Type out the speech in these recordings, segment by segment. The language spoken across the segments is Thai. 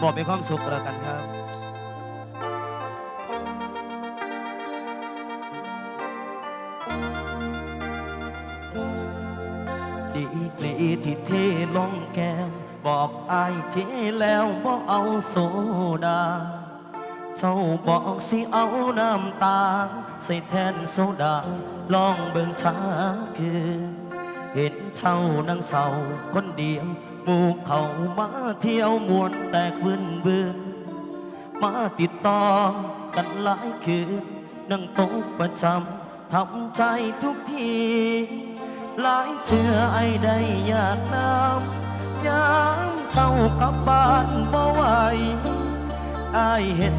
บอกมีความสุขแล้วกันครับดีกลีที่เทลงแก้ว บอกอายเทแล้วบอกเอาโซดา เจ้าบอกสิเอาน้ำตา ใส่แทนโซดา ลองเบิ่งชาคือ เห็นเช่านังเศร้าคนเดียวหมู่เขามาเที่ยวมวนแตกวืนวืนมาติดต่อกันหลายคืนนั่งโต๊ะประจำทำใจทุกที หลายเชื่อไอ้ได้อยากน้ำยามเช่ากลับบ้านบ่ไหวไอาเห็น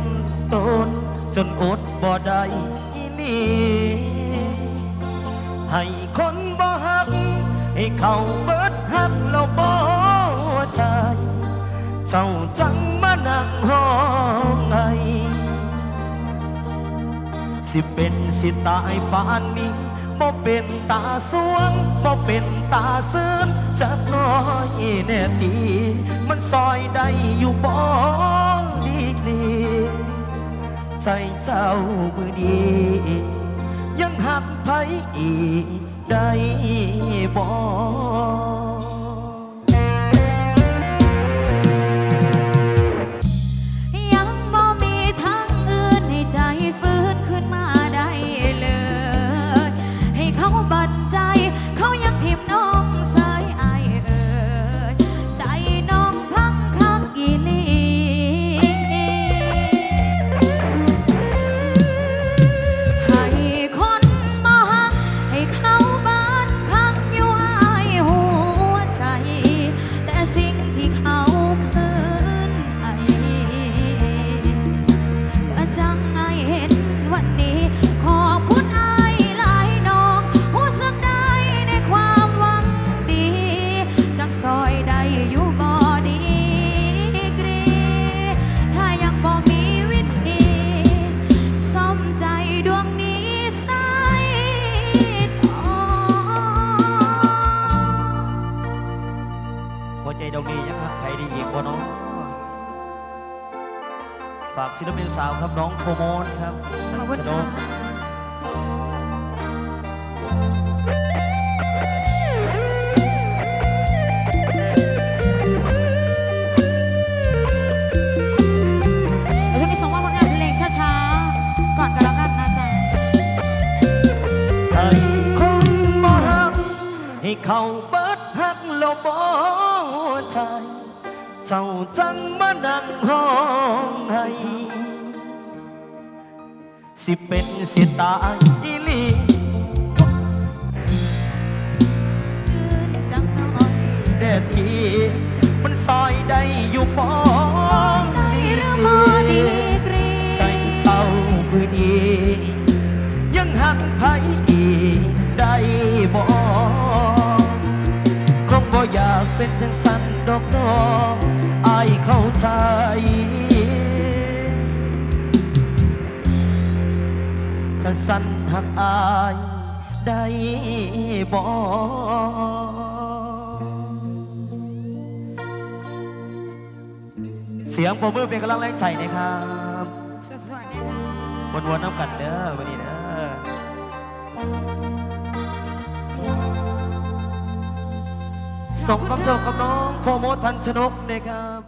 ตนจนอดบ่ได้อีนี่ให้คนบ่ฮัก ให้เขาเบิดฮักเราบ่ใจเจ้าจังมานั่งห้องไห้สิเป็นสิตายปานนี้บ่เป็นตาสวงบ่เป็นตาซื่นจักน้อยแน่ทีมันซอยได้อยู่บ่ดีกลีใจเจ้ามือดี ยังหักไผอีก ได้บ่ ใจดวงนี้ยังหักใครได้อีกบ่น้อง ฝากศิลปินสาวครับน้องโฟโมนครับขอบคุณชนค่ะกเดี๋ยวจะมีส่งมอบผลงานเพลงช้าๆ ก่อนกันแล้วกันนะจ๊ะ ให้คนบ่ฮักให้เขาเบิดฮักเราบ่ ใจเจ้าจังมานั่งห้องให้ สิเป็นสิตายอีหลีชื่นจังน้อยแด่ทีมันซอยได้อยู่บ่ได้หรือบ่ดีกรีใจเจ้าคือดี ยังหักไผอีกได้บ่คง บ่อยากเป็นจังสันดอกน้องอายเข้าใจถ้าสันหักอายได้บ่เสียงปรบมือเป็นกำลังแรงใจนะครับสวยๆนะคะวนวนๆน้ำกันเด้อวันนี้เด้อ ส่งความสุขกับน้องโฟโมทันชนกนะครับ